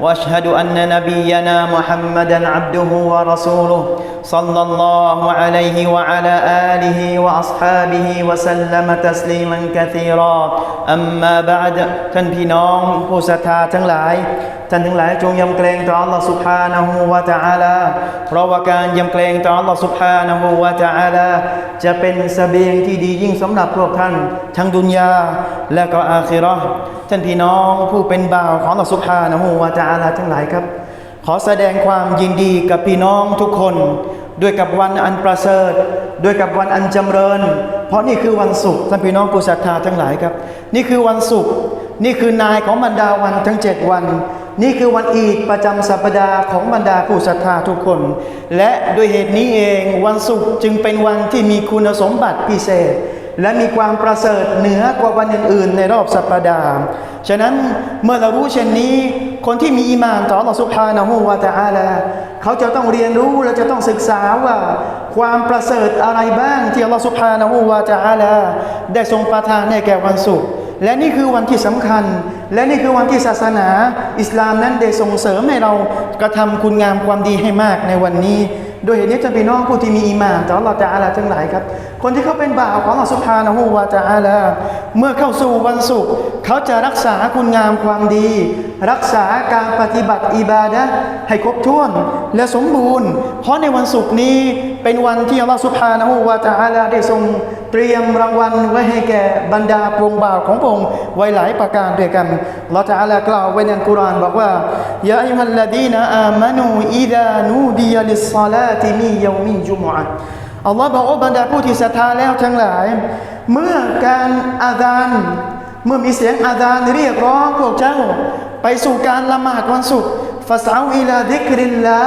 واشهد ان نبينا محمدا عبده ورسوله صلى الله عليه وعلى اله واصحابه وسلم تسليما كثيرا اما بعد ท่านพี่น้องผู้ศรัทธาทั้งหลาย ท่านทั้งหลายจงยำเกรงต่อ Allah Subhanahu wa Ta'ala เพราะว่าการยำเกรงต่อ Allah Subhanahu wa Ta'ala จะเป็นเสบียงที่ดียิ่งสำหรับพวกท่าน ทั้งดุนยาและก็อาคิเราะห์ท่านพี่น้องผู้เป็นบ่าวของ Allah Subhanahu wa Ta'ala ทั้งหลายครับ ขอแสดงความยินดีกับพี่น้องทุกคน ด้วยกับวันอันประเสริฐ ด้วยกับวันอันจำเริญ เพราะนี่คือวันศุกร์ท่านพี่น้องผู้ศรัทธาทั้งหลายครับ นี่คือวันศุกร์นี่คือนายของบรรดาวันทั้งเจ็ดวัน นี่คือวันอีดประจำสัปดาห์ของบรรดาผู้ศรัทธาทุกคน และด้วยเหตุนี้เองวันศุกร์จึงเป็นวันที่มีคุณสมบัติพิเศษ และมีความประเสริฐเหนือกว่าวันอื่นๆ ในรอบสัปดาห์ ฉะนั้นเมื่อเรารู้เช่นนี้ คนที่มีอีมานต่อ Allah Subhanahu wa Ta'ala เขาจะต้องเรียนรู้และจะต้องศึกษาว่าความประเสริฐอะไรบ้างที่ Allah Subhanahu wa Ta'ala ได้ทรงประทานให้แก่วันศุกร์และนี่คือวันที่สำคัญ และนี่คือวันที่ศาสนา อิสลามนั้นได้ส่งเสริมให้เรากระทำคุณงามความดีให้มากในวันนี้ โดยเหตุนี้จะพี่น้องผู้ที่มีอีมานต่อ Allah Ta'ala ทั้งหลายครับ คนที่เขาเป็นบ่าวของ Allah Subhanahu wa Ta'ala เมื่อเข้าสู่วันศุกร์เขาจะรักษาคุณงามความดี รักษาการปฏิบัติอิบาดะให้ครบถ้วนและสมบูรณ์ เพราะในวันศุกร์นี้เป็นวันที่ Allah Subhanahu wa Ta'ala ได้ทรง เตรียมรางวัลไว้ให้แก่บรรดาปวงบ่าวของพระองค์ไว้หลายประการด้วยกันเราจะอาลากล่าวไว้ในกุรอานบอกว่ายาอิฮัลลดีนอามานูอิดานูดียลิสซาลาติมียามิจุมอะอัลลอฮ์บอกว่าบรรดาผู้ที่ศรัทธาแล้วทั้งหลาย เมื่อการอาดานเมื่อมีเสียงอาดานเรียกร้องพวกเจ้า ไปสู่การละหมาดวันศุกร์ ฟาสาวอิลาดิกรินละ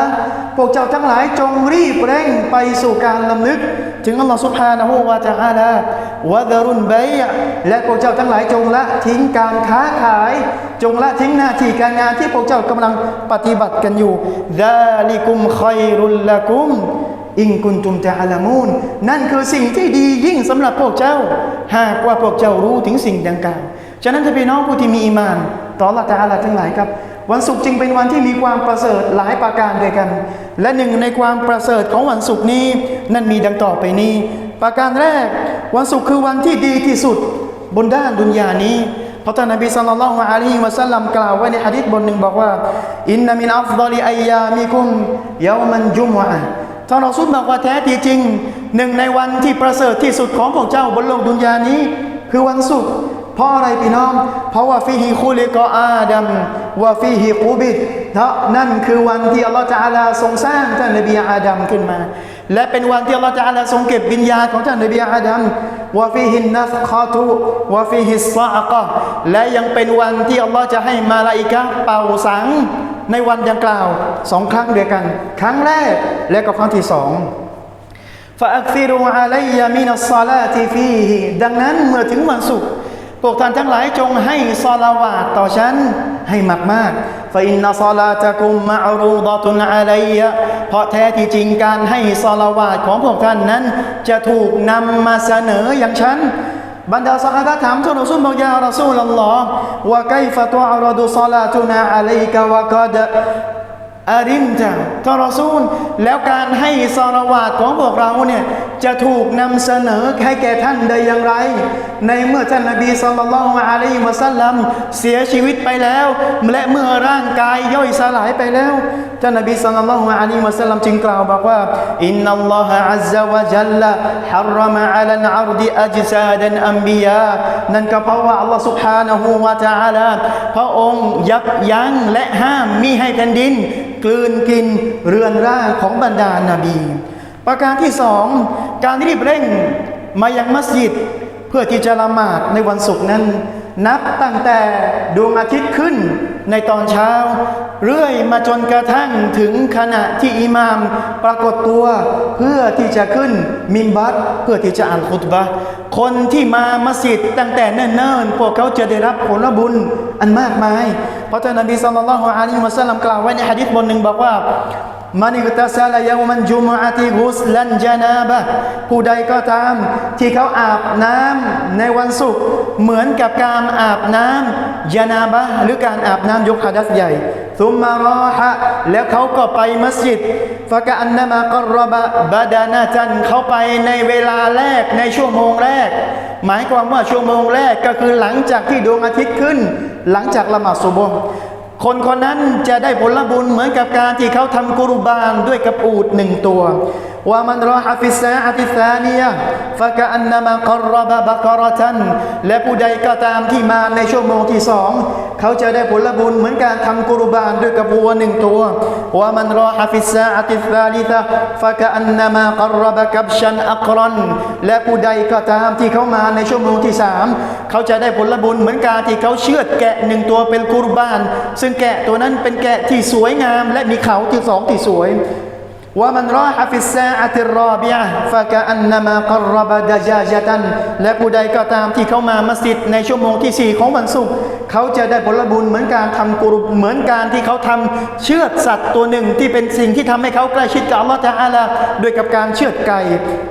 พวกเจ้าทั้งหลายจงรีบเร่งไปสู่การลำลึก ถึงอัลลอฮฺสุบฮานะฮูวาตะอาลาวะดารุนไบยและพวกเจ้าทั้งหลายจงละทิ้งการค้าขาย จงละทิ้งหน้าที่การงานที่พวกเจ้ากำลังปฏิบัติกันอยู่ดาลิกุมคอยรุลละกุมอิงกุนตุมตะอาลามูนนั่นคือสิ่งที่ดียิ่งสำหรับพวกเจ้า หากว่าพวกเจ้ารู้ถึงสิ่งดังกล่าว ฉะนั้นถ้าพี่น้องผู้ที่มีอีมาน ต่อละตาลาทั้งหลายครับ วันศุกร์จึงเป็นวันที่มีความประเสริฐหลายประการด้วยกัน และหนึ่งในความประเสริฐของวันศุกร์นี้นั่นมีดังต่อไปนี้ ประการแรก วันศุกร์คือวันที่ดีที่สุดบนด้านดุนยานี้พราะท่านนบีสัลลัลลอฮุอะลัยฮิวะสัลลัมกล่าวไว้ในหะดีษบทหนึ่งบอกว่าอินนามินอัฟฎอลิอัยยามิกุมยามันจุมอะท่านรอซูลบอกว่าแท้ที่จริง หนึ่งในวันที่ประเสริฐที่สุดของพวกเจ้าบนโลกดุนยานี้ คือวันศุกร์ เพราะอะไรพี่น้อง เพราะว่าฟิฮิคุลิกออาดัมว่าฟิฮิกูบิดเพราะนั่นคือวันที่อัลลอฮฺจะอาลาทรงสร้างท่านนบีอาดัมขึ้นมา และเป็นวันที่อัลลอฮฺจะอาลาทรงเก็บวิญญาณของท่านนบีอาดัมว่าฟิฮินนัฟคาตุว่าฟิฮิสซาอกะและยังเป็นวันที่อัลลอฮฺจะให้มาลาอิกะเป่าสังในวันดังกล่าวสองครั้งเดียวกัน ครั้งแรกและก็ครั้งที่สองฟาอักฟิรูอาลัยยามินัสซาลาติฟีดังนั้นเมื่อถึงวันศุกร์ พวกท่านทั้งหลายจงให้ซาลาวาตต่อฉันให้มากมากฟาอินนัซาลาตะกุมมะอรูดะตุนอาลัยะเพราะแท้ที่จริงการให้ซาลาวาตของพวกท่านนั้น จะถูกนำมาเสนออย่างฉันบรรดาสหายถามท่านรอซูลบอกยารอซูลลอฮ์ว่าไกฟะตุอรดุซาลาตุนาอะลัยกะวะกอด อาริมจะท่านรอซูล แล้วการให้ซาลาวาตของพวกเราเนี่ยจะถูกนำเสนอให้แก่ท่านได้อย่างไร ในเมื่อท่านนบีสัลลัลลอฮุอะลัยฮิวะสัลลัมเสียชีวิตไปแล้ว และเมื่อร่างกายย่อยสลายไปแล้วท่านนบีสัลลัลลอฮุอะลัยฮิวะสัลลัมจึงกล่าวบอกว่าอินนัลลอฮะอัซซะวะจัลละฮัรรมะอะลันอัรดิอัจซาดันอัมบิยานั่นก็เพราะว่าอัลลอฮ์ سبحانه และ تعالى พระองค์ยับยั้งและห้ามมิให้แผ่นดิน กลืนกินเรือนร่างของบรรดานาบี ประการที่สองการรีบเร่งมายังมัสยิด เพื่อที่จะละหมาดในวันศุกร์นั้น นับตั้งแต่ดวงอาทิตย์ขึ้นในตอนเช้า เรื่อยมาจนกระทั่งถึงขณะที่อิหมามปรากฏตัว เพื่อที่จะขึ้นมิมบัตเพื่อที่จะอ่านคุตบะคนที่มามัสยิดตั้งแต่เนิ่นๆพวกเขาจะได้รับผลบุญอันมากมาย ราะท่านนบีสัลลัลลอฮุอะลัยฮิวะสัลลัมกล่าวไว้ในฮะดีษบทหนึ่งบอกว่ามันอิกตาซาลยามันจุมอาติกุสลันจานาบะผู้ใดก็ตาม ที่เขาอาบน้ำในวันศุกร์เหมือนกับการอาบน้ำยานาบะหรือการอาบน้ำยกฮะดัษใหญ่ ซุมมารอฮะแล้วเขาก็ไปมัสยิดฟะกะอันนามากรบะบาดานาจันเขาไปในเวลาแรกในชั่วโมงแรก หมายความว่าชั่วโมงแรกก็คือหลังจากที่ดวงอาทิตย์ขึ้น หลังจากละหมาดซุบฮ์คนคนนั้นจะได้ผลบุญเหมือนกับการที่เขาทำกุรุบานด้วยกับอูดหนึ่งตัว ว่ามันรอฮะฟิสซาอะติซานียะฟะกะอันนามากรบะบะกรอตันและผู้ใดก็ตามที่มาในชั่วโมงที่สองเขาจะได้ผลบุญเหมือนการทำกุรบานด้วยกับวัวหนึ่งตัวว่ามันรอฮะฟิสาอะติซาลิซะฟะกะอันนามากรบะกับชันอักรันและผู้ใดก็ตามที่เขามาในชั่วโมงที่สามเขาจะได้ผลบุญเหมือนการที่เขาเชือดแกะหนึ่งตัวเป็นกุรบาน ซึ่งแกะตัวนั้นเป็นแกะที่สวยงาม และมีเขาที่สองที่สวย ว่ามันรอฮะฟิสซาอะติรรอบิอะห์ฟะกะอันนามากรบะดะจาจตันและผู้ใดก็ตามที่เขามามัสยิดในชั่วโมงที่สี่ของวันศุกร์เขาจะได้ผลบุญเหมือนการทำกรุบเหมือนการที่เขาทำเชือดสัตว์ตัวหนึ่งที่เป็นสิ่งที่ทำให้เขาใกล้ชิดกับอัลลอฮฺตะอาลาด้วยกับการเชือดไก่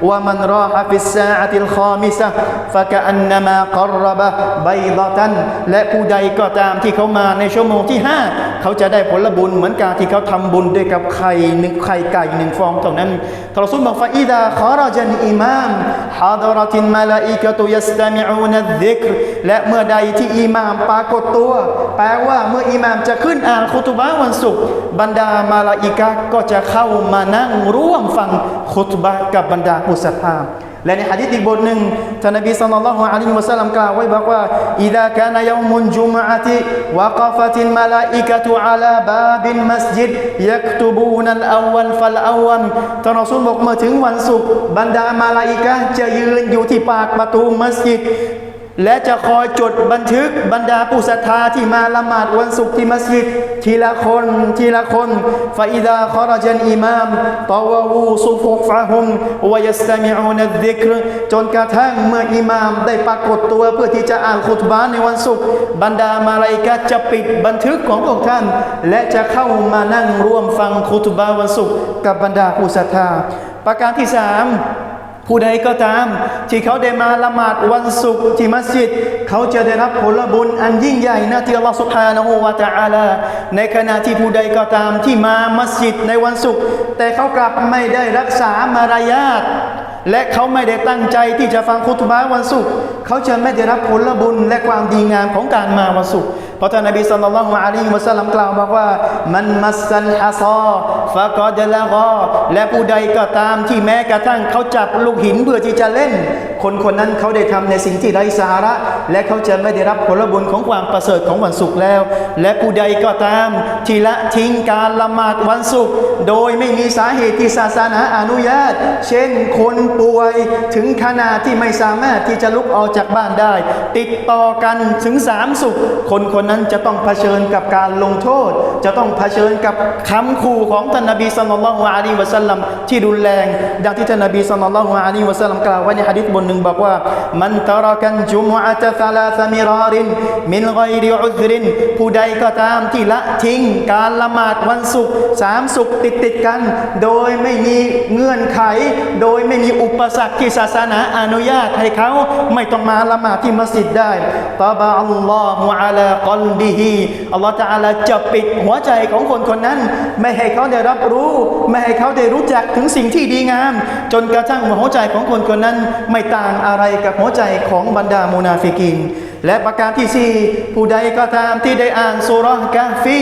ว่ามันรอฮะฟิสซาอะติลคอมิซะฟะกะอันนามากรบะไบัยดะตันและผู้ใดก็ตามที่เขามาในชั่วโมงที่ห้าเขาจะได้ผลบุญเหมือนการที่เขาทำบุญด้วยกับไข่หนึ่งไข่ไก่หนึ่งฟองตรงนั้นทรสุนบอกฟาอิดาขารจันอิมามฮาดรตินมาลาอิกะตุยัสตามิอูนัดซิกรและเมื่อใดที่อิมามปรากฏตัว แปลว่าเมื่ออิมามจะขึ้นอ่านคุตุบะวันศุกร์บรรดามาลาอิกะก็จะเข้ามานั่งร่วมฟังคุตุบะกับบรรดาผู้ศรัทธา และในหะดีษอีกบทหนึ่งท่านนบีศ็อลลัลลอฮุอะลัยฮิวะซัลลัมกล่าวไว้บอกว่าอิดะกานยอมุนจุมอะติวะกะฟะติลมะลาอิกะตุอะลาบาบิลมัสยิดยักตุบูนัลอาววัลฟัลอาววัลท่านรอซูลบอกเมื่อถึงวันศุกร์บรรดามาลาอิกะห์จะยืนอยู่ที่ปากประตูมัสยิด และจะคอยจดบันทึกบรรดาผู้ศรัทธาที่มาละหมาดวันศุกร์ที่มัสยิดทีละคนทีละคนฟาอิดาคอรจันอิมามตาวาวูซุฟุฟะฮุมวยัสตามิอูนัดดิกรจนกระทั่งเมื่ออิมามได้ปรากฏตัวเพื่อที่จะอ่านคุตบาห์ในวันศุกร์บรรดามาลาอิกะจะปิดบันทึกของพวกท่าน และจะเข้ามานั่งร่วมฟังคุตบาห์วันศุกร์กับบรรดาผู้ศรัทธา ประการที่สาม ผู้ใดก็ตาม ที่เขาได้มาละหมาดวันศุกร์ที่มัสยิด เขาจะได้รับผลบุญอันยิ่งใหญ่นะที่อัลลอฮฺสุบฮานะฮูวะตะอาลาในขณะที่ผู้ใดก็ตามที่มามัสยิดในวันศุกร์แต่เขากลับไม่ได้รักษามารยาทและเขาไม่ได้ตั้งใจที่จะฟังคุตบะวันศุกร์เขาจะไม่ได้รับผลบุญและความดีงามของการมาวันศุกร์ ราะท่านนบีศ็อลลัลลอฮุอะลัยฮิวะซัลลัมกล่าวบอกว่า มันมัสซัลฮะซอฟะกอดละกอและผู้ใดก็ตามที่แม้กระทั่งเขาจับลูกหินเพื่อที่จะเล่น คนคนนั้นเขาได้ทำในสิ่งที่ไร้สาระ และเขาจะไม่ได้รับผลบุญของความประเสริฐของวันศุกร์แล้ว และผู้ใดก็ตามที่ละทิ้งการละหมาดวันศุกร์โดยไม่มีสาเหตุที่ศาสนาอนุญาต เช่นคนป่วยถึงขนาดที่ไม่สามารถที่จะลุกออกจากบ้านได้ ติดต่อกันถึงสามสุขคนคนนั้นมันจะต้องเผชิญกับการลงโทษ จะต้องเผชิญกับคำขู่ของท่านนบีศ็อลลัลลอฮุอะลัยฮิวะซัลลัมที่รุนแรงดังที่ท่านนบีศ็อลลัลลอฮุอะลัยฮิวะซัลลัมกล่าวไว้ในหะดีษบทหนึ่งบอกว่ามันตะรกันจุมอะตะซะลาซะมิรารินมินฆอยริอุซรินผู้ใดก็ตามที่ละทิ้งการละหมาดวันศุกร์สามศุกร์ติดติดกัน โดยไม่มีเงื่อนไข โดยไม่มีอุปสรรคที่ศาสนาอนุญาตให้เขาไม่ต้องมาละหมาดที่มัสยิดได้ตาบะอัลลอฮุอะลากอลบิฮีอัลลอฮฺตะอาลาจะปิดหัวใจของคนคนนั้น ไม่ให้เขาได้รับรู้ ไม่ให้เขาได้รู้จักถึงสิ่งที่ดีงาม จนกระทั่งหัวใจของคนคนนั้น ไม่ต่างอะไรกับหัวใจของบรรดามูนาฟิกิน และประการที่สี่ผู้ใดก็ตามที่ได้อ่านสุราะห์กาฟี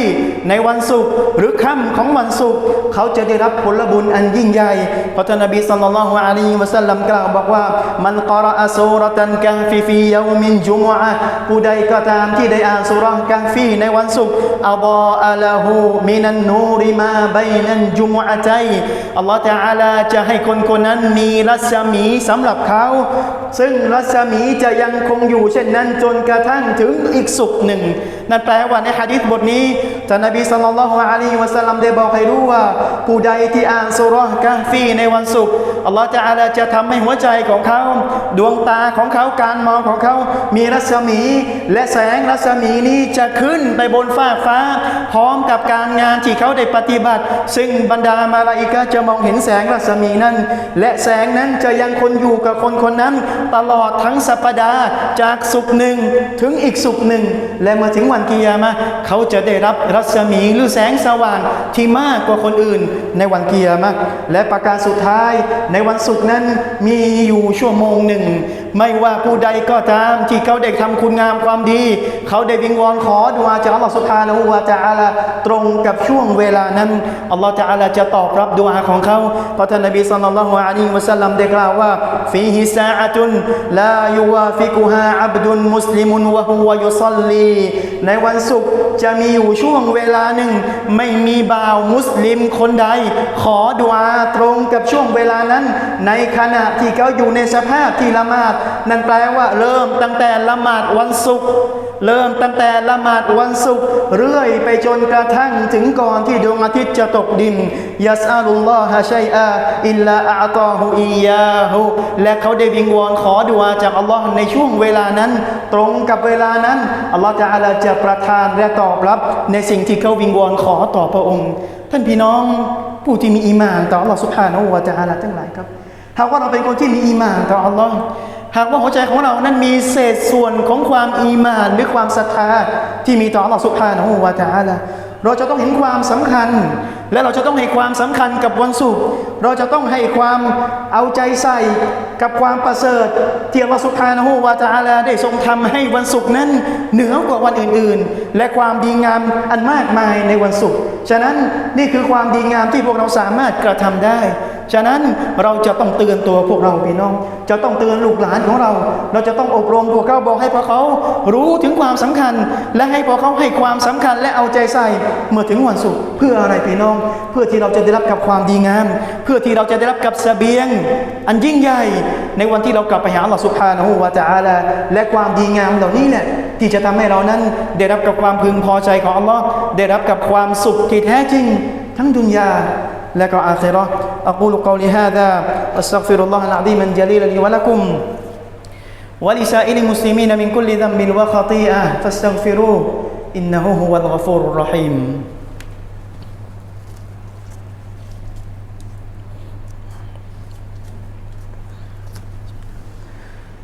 ในวันศุกร์หรือค่ำของวันศุกร์เขาจะได้รับผลบุญอันยิ่งใหญ่เพราะท่านนบีศ็อลลัลลอฮุอะลัยฮิวะซัลลัมกล่าวบอกว่า มันกรอะซูเราตันกาฟีฟียามินจุมอะผู้ใดก็ตามที่ได้อ่านสุราะห์กาฟีในวันศุกร์อัลลอฮฺลฮูมินันนูริมาบัยนันจุมอะตัยอัลลอฮฺตะอาลาจะให้คนคนนั้นมีรัศมีสำหรับเขา ซึ่งรัศมีจะยังคงอยู่เช่นนั้นจนกระทั่งถึงอีกสุขหนึ่ง นั่นแปลว่าในฮะดิษบทนี้ท่านนบีสัลลัลลอฮุอะลัยฮิวะสัลลัมได้บอกให้รู้ว่า ผู้ใดที่อ่านสุรห์กะฟีในวันศุกร์อัลลอฮฺจะอาลาจะทำให้หัวใจของเขา ดวงตาของเขาการมองของเขา มีรัศมี และแสงรัศมีนี้จะขึ้นไปบนฟ้าฟ้า พร้อมกับการงานที่เขาได้ปฏิบัติ ซึ่งบรรดามาลาอิกะจะมองเห็นแสงรัศมีนั้น และแสงนั้นจะยังคนอยู่กับคนคนนั้น ตลอดทั้งสัปดาห์จากสุขหนึ่งถึงอีกสุขหนึ่ง และเมื่อถึงวันกิยามะเขาจะได้รับรัศมีหรือแสงสว่างที่มากกว่าคนอื่นในวันกิยามะและประการสุดท้ายในวันศุกนั้นมีอยู่ชั่วโมงหนึ่ง ไม่ว่าผู้ใดก็ตามที่เขาได้ทำคุณงามความดี เขาได้วิงวอนขอดุอาจากอัลลอฮฺสุบฮานะฮูวะตะอาลาตรงกับช่วงเวลานั้นอัลลอฮฺตะอาลาจะตอบรับดุอาของเขาเพราะท่านนบีศ็อลลัลลอฮุอะลัยฮิวะสัลลัมได้กล่าวว่าฟีฮิซาอะตุนลายูวาฟิกุฮาอับดุนมุสลิมุนวะฮุวะยุซัลลี ในวันศุกร์จะมีอยู่ช่วงเวลาหนึ่ง ไม่มีบ่าวมุสลิมคนใด ขอดุอาตรงกับช่วงเวลานั้น ในขณะที่เขาอยู่ในสภาพที่ละหมาด นั่นแปลว่าเริ่มตั้งแต่ละหมาดวันศุกร์ เริ่มตั้งแต่ละหมาดวันศุกร์เรื่อยไปจนกระทั่งถึงก่อนที่ดวงอาทิตย์จะตกดินยัสอาลุลลอฮะชัยอาอิลลาอัตอฮุอียาฮูและเขาได้วิงวอนขอดุอาจากอัลลอฮ์ในช่วงเวลานั้น ตรงกับเวลานั้นอัลลอฮ์จะอาลาจะประทานและตอบรับ ในสิ่งที่เขาวิงวอนขอต่อพระองค์ ท่านพี่น้องผู้ที่มีอีมานต่ออัลลอฮ์สุบฮานะฮูวะตะอาลาทั้งหลายครับหากว่าเราเป็นคนที่มีอีมานต่ออัลลอฮ์ หากว่าหัวใจของเรานั้นมีเศษส่วนของความอีมานหรือความศรัทธาที่มีต่ออัลลอฮฺสุบฮานะฮูวาตะอาลาเราจะต้องเห็นความสำคัญ และเราจะต้องให้ความสำคัญกับวันศุกร์เราจะต้องให้ความเอาใจใส่กับความประเสริฐที่อัลลอฮฺสุบฮานะฮูวาตะอาลาได้ทรงทำให้วันศุกร์นั้นเหนือกว่าวันอื่นๆ และความดีงามอันมากมายในวันศุกร์ฉะนั้นนี่คือความดีงามที่พวกเราสามารถกระทำได้ ฉะนั้นเราจะต้องเตือนตัวพวกเราพี่น้อง จะต้องเตือนลูกหลานของเรา เราจะต้องอบรมพวกเขาบอกให้พวกเขารู้ถึงความสำคัญ และให้พวกเขาให้ความสำคัญและเอาใจใส่เมื่อถึงวันศุกร์เพื่ออะไรพี่น้อง เพื่อที่เราจะได้รับกับความดีงาม เพื่อที่เราจะได้รับกับสเสบียง อันยิ่งใหญ่ในวันที่เรากลับไปหาหลอสุภานะฮูวาจาละและความดีงามเหล่านี้แหละที่จะทำให้เรานั้นได้รับกับความพึงพอใจของอัลลอฮ์ได้รับกับความสุขที่แท้จริง ทั้งดุนยาและก็อาเซรอ أقول قولي هذا أستغفر الله العظيم الجليل لي ولكم ولسائر المسلمين من كل ذنب وخطيئة فاستغفروه إنه هو الغفور الرحيم.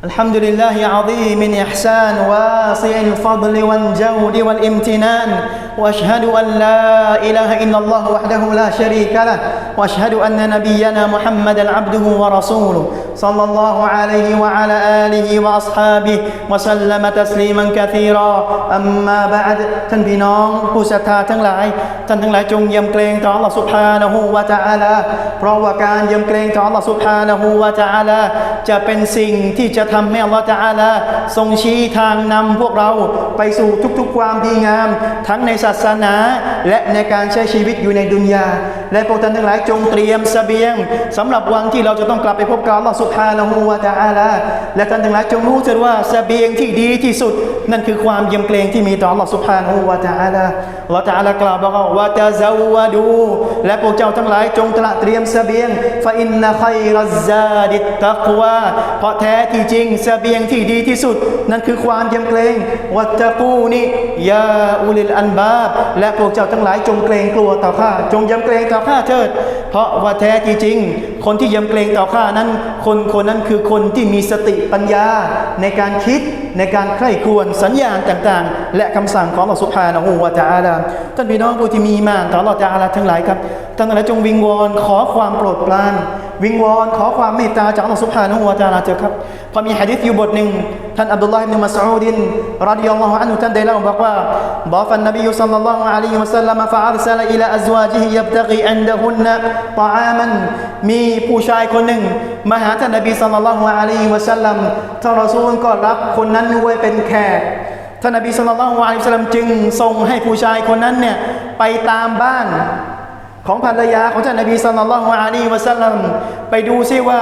الحمد لله عظيم إحسان واسع الفضل والجود والامتنان وأشهد أن لا إله إلا الله وحده لا شريك له وأشهد أن نبينا محمدا عبده ورسوله. صلى الله عليه وعلى اله واصحابه وسلم تسليما كثيرا اما بعد ท่านพี่น้องผู้ศรัทธาทั้งหลาย ท่านทั้งหลายจงยำเกรงต่อ Allah سبحانه และ تعالى เพราะว่าการยำเกรงต่อ Allah سبحانه และ تعالى จะเป็นสิ่งที่จะทำให้ Allah تعالى ทรงชี้ทางนำพวกเราไปสู่ทุกๆความดีงาม ทั้งในศาสนาและในการใช้ชีวิตอยู่ในดุนยา และพวกท่านทั้งหลายจงเตรียมเสบียงสำหรับวันที่เราจะต้องกลับไปพบกับ อัลลอฮฺสุบฮานะฮูวะตะอาลาและท่านทั้งหลายจงรู้เถิดว่าเสบียงที่ดีที่สุด นั่นคือความยำเกรงที่มีต่ออัลอสุบฮานะฮูวะตะอาลาอัลลอฮฺตะอาลากล่าวบอกว่าวะตะซาวดู และพวกเจ้าทั้งหลายจงตระเตรียมเสบียงฟะอินนะคัยรัซซาดิตตักวาเพราะแท้ที่จริงเสบียงที่ดีที่สุด นั่นคือความยำเกรงวัตตะกูนิยาอุลิลอันบาบและพวกเจ้าทั้งหลายจงเกรงกลัวต่อข้าจงยำเกรงต่อข้าเถิด เพราะว่าแท้ที่จริง คนที่ยำเกรงต่อข้านั้น คนคนนั้นคือคนที่มีสติปัญญาในการคิดในการใคร่ครวญสัญญาณต่างๆ และคำสั่งของอัลลอฮฺสุบฮานะฮูวาจาอาลาท่านพี่น้องผู้ที่มีมานต่ออัลลอฮฺตะอาลาทั้งหลายครับท่านทั้งหลายจงวิงวอนขอความโปรดปราน วิงวอนขอความเมตตาจากอัลลอฮฺสุบฮานะฮูวะตาลาเถอะครับพอมีหะดีษอยู่บทหนึ่งท่านอับดุลลาห์อิบนุมัสอูดินรดิยัลลอฮุอันฮุท่านได้เล่าบอกว่าบอฟันนบีสัลลัลลอฮุอะลัยฮิวะสัลลัมฟะอัรซะลอิลาอัซวาจิฮิยับตะกีอันดะฮุนนะตะอามันมีผู้ชายคนหนึ่งมาหาท่านนบีสัลลัลลอฮุอะลัยฮิวะสัลลัมท่านรอซูลก็รับคนนั้นไว้เป็นแขกท่านนบีสัลลัลลอฮุอะลัยฮิวะสัลลัมจึงส่งให้ผู้ชายคนนั้นเนี่ยไปตามบ้าน ของภรรยาของท่านนบีสัลลัลลอฮุอะลัยฮิวะสัลลัมไปดูซิว่า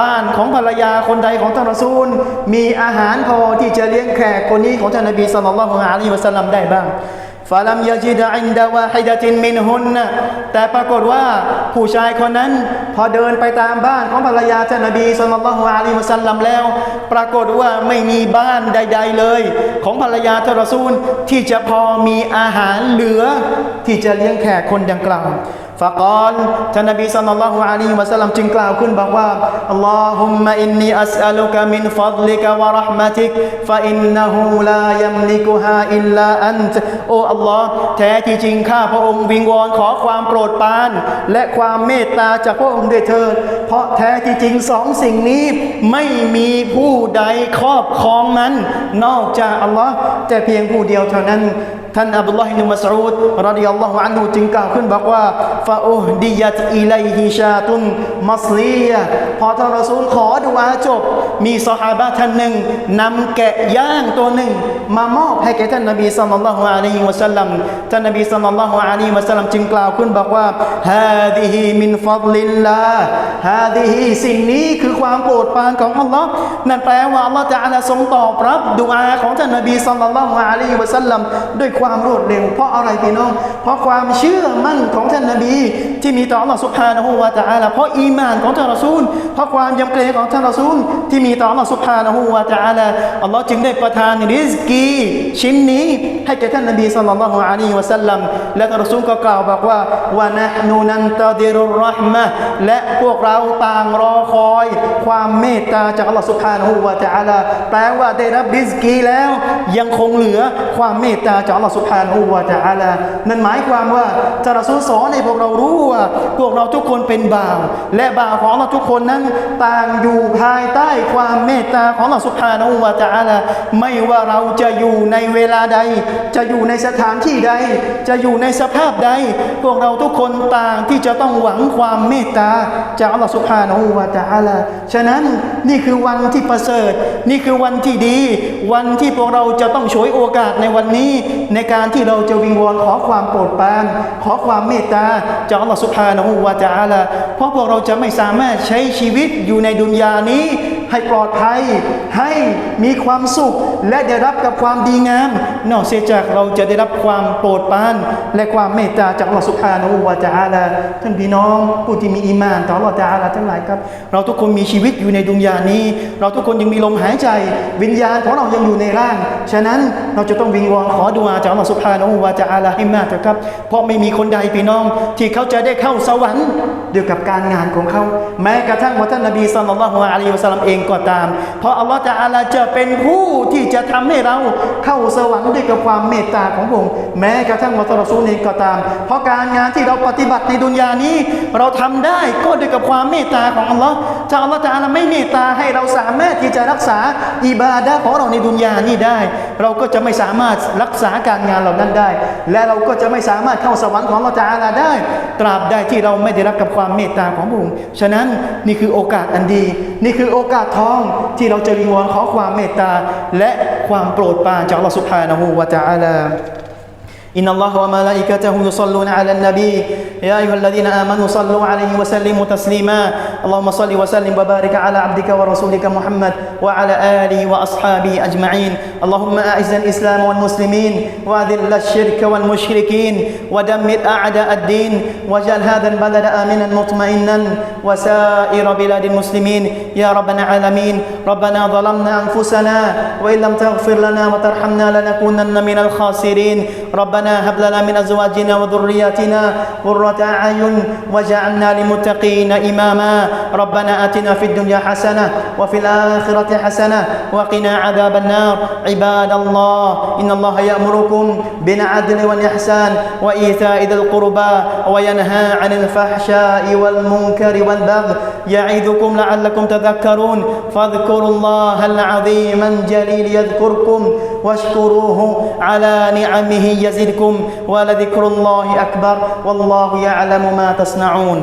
บ้านของภรรยาคนใดของท่านรอซูล มีอาหารพอที่จะเลี้ยงแขกคนนี้ของท่านนบีสัลลัลลอฮุอะลัยฮิวะสัลลัมได้บ้าง ฟาลัมยาจิดอินดาวาฮิดะตินมินฮุนนะแต่ปรากฏว่าผู้ชายคนนั้นพอเดินไปตามบ้านของภรรยาท่านนบีสุลต่านละฮ์อาลีมุสัลลัมแล้ว ปรากฏว่าไม่มีบ้านใด ๆเลย ของภรรยาท่านรอซูลที่จะพอมีอาหารเหลือที่จะเลี้ยงแขกคนดังกล่าว ฟะกอลท่านนบีสัลลัลลอฮุอะลัยฮิวะสัลลัมจึงกล่าวขึ้นบอกว่าอัลลอฮุมมะอินนีอัสอัลุกะมินฟัดลิกะวะเราะห์มะติกฟะอินนะฮูลายัมลิกุฮาอิลลาอันตโอ้อัลลอฮ์แท้ที่จริงข้าพระองค์วิงวอนขอความโปรดปราน และความเมตตาจากพระองค์ด้วยเถิดเพราะแท้ที่จริงสองสิ่งนี้ไม่มีผู้ใดครอบครองมัน นอกจากอัลลอฮ์แต่เพียงผู้เดียวเท่านั้น ท่านอับดุลลอฮ์อิบนุมัสอูดรดิยัลลอฮุอันฮุจึงกล่าวขึ้นบอกว่าฟาอุฮดิยัตอิลัยฮิชาตุนมัสลียพอท่านรอซูลขอดุอาจบ มีซอฮาบะท่านหนึ่งนำแกะย่างตัวหนึ่ง มามอบให้แก่ท่านนบีสัลลัลลอฮุอะลัยฮิวะสัลลัมท่านนบีสัลลัลลอฮุอะลัยฮิวะสัลลัมจึงกล่าวขึ้นบอกว่าฮาดิฮิมินฟัดลิลลาฮาดิฮิสิ่งนี้คือความโปรดปรานของอัลลอฮ์นั่นแปลว่าอัลลอฮ์จะอาลาทรงตอบรับดุอาของท่านนบีสัลลัลลอฮุอะลัยฮิวะสัลลัมด้วยความรวดเร็ว เพราะอะไรพี่น้อง เพราะความเชื่อมั่นของท่านนบี ที่มีต่ออัลลอฮ์สุบฮานะฮูวะตะอาลาเพราะอีมานของท่านรอซูล เพราะความยำเกรงของท่านรอซูล ที่มีต่ออัลลอฮ์สุบฮานะฮูวะตะอาลาอัลลอฮ์จึงได้ประทานริสกีชิ้นนี้ให้แก่ท่านนบีสัลลัลลอฮุอะลัยฮิวะสัลลัมและท่านรอซูลก็กล่าวบอกว่าวะนะนูนันตะดิรุรราะห์มะและพวกเราต่างรอคอย ความเมตตาจากอัลลอฮ์สุบฮานะฮูวะตะอาลาแปลว่าได้รับริสกีแล้วยังคงเหลือความเมตตาจากอัลลอฮ์สุบฮานะฮูวะตะอาลานั่นหมายความว่าจะรอซูสอนให้พวกเรารู้ว่าพวกเราทุกคนเป็นบ่าว และบ่าวของเราทุกคนนั้นต่างอยู่ภายใต้ความเมตตาของเราสุภาโนวาตะอาลาไม่ว่าเราจะอยู่ในเวลาใด จะอยู่ในสถานที่ใด จะอยู่ในสภาพใด พวกเราทุกคนต่างที่จะต้องหวังความเมตตาจากอัลลอฮฺสุภาโนวาตะอาลาฉะนั้นนี่คือวันที่ประเสริฐ นี่คือวันที่ดี วันที่พวกเราจะต้องฉวยโอกาสในวันนี้ในการที่เราจะวิงวอนขอความโปรดปราน ขอความเมตตาจากอัลลอฮฺสุบฮานะฮูวะตะอาละเพราะพวกเราจะไม่สามารถใช้ชีวิตอยู่ในดุนยานี้ ให้ปลอดภัย ให้มีความสุข และได้รับกับความดีงามนอกเสียจากเราจะได้รับความโปรดปราน และความเมตตาจากอัลลอฮฺสุบฮานะฮูวะตะอาลาท่านพี่น้องผู้ที่มีอีมานต่ออัลลอฮฺตะอาลาทั้งหลายครับ เราทุกคนมีชีวิตอยู่ในดุนยานี้ เราทุกคนยังมีลมหายใจ วิญญาณของเรายังอยู่ในร่าง ฉะนั้นเราจะต้องวิงวอนขอดุอาจากอัลลอฮฺสุบฮานะฮูวะตะอาลาให้มากเถอะครับ เพราะไม่มีคนใดพี่น้อง ที่เขาจะได้เข้าสวรรค์เด้วกับการงานของเขา แม้กระทั่งว่าท่านนบีสัลลัลลอฮุอะลัยฮิวะสัลลัมเองก็ตาม เพราะอัลลอฮฺจะอาลาจะเป็นผู้ที่จะทำให้เราเข้าสวรรค์ด้วยกับความเมตตาของพระองค์แม้กระทั่งว่าท่ารซูลเองก็ตาม เพราะการงานที่เราปฏิบัติในดุนยานี้ เราทำได้ก็ด้วยกับความเมตตาของอัลลอฮฺถ้าอัลลอฮฺตาลาไม่เมตตาให้เราสามารถที่จะรักษาอิบาดะของเราในดุนยานี้ได้ เราก็จะไม่สามารถรักษาการงานเหล่านั้นได้ และเราก็จะไม่สามารถเข้าสวรรค์ของอัลลอฮฺตาลาได้ ตราบใดที่เราไม่ได้รับกับความเมตตาของพระองค์ฉะนั้นนี่คือโอกาสอันดี นี่คือโอกาสทองที่เราจะวิงวอนขอความเมตตาและความโปรดปรานจากอัลลอฮฺสุบฮานะฮูวะตะอาลา إن الله وملائكته يصلون على النبي. يا أيها الذين آمنوا صلوا عليه وسلموا تسليما. اللهم صل وسلم وبارك على عبدك ورسولك محمد وعلى آله وأصحابه أجمعين. اللهم أعز الإسلام والمسلمين وأذل الشرك والمشركين ودمر أعداء الدين واجعل هذا البلد آمنا مطمئنا وسائر بلاد المسلمين. يا رب العالمين. ربنا ظلمنا أنفسنا وإن لم تغفر لنا وترحمنا لنكونن من الخاسرين. ربنا هب لنا من أزواجنا وذرياتنا قرة أعين واجعلنا للمتقين إماما. ربنا آتنا في الدنيا حسنة وفي الآخرة حسنة وقنا عذاب النار. عباد الله إن الله يأمركم بالعدل والإحسان وإيتاء ذي القربى وينهى عن الفحشاء والمنكر والبغي. يعظكم لعلكم تذكرون. فاذكروا الله العظيم الجليل يذكركم واشكروه على نعمه يزدكم ولذكر الله أكبر والله يعلم ما تصنعون.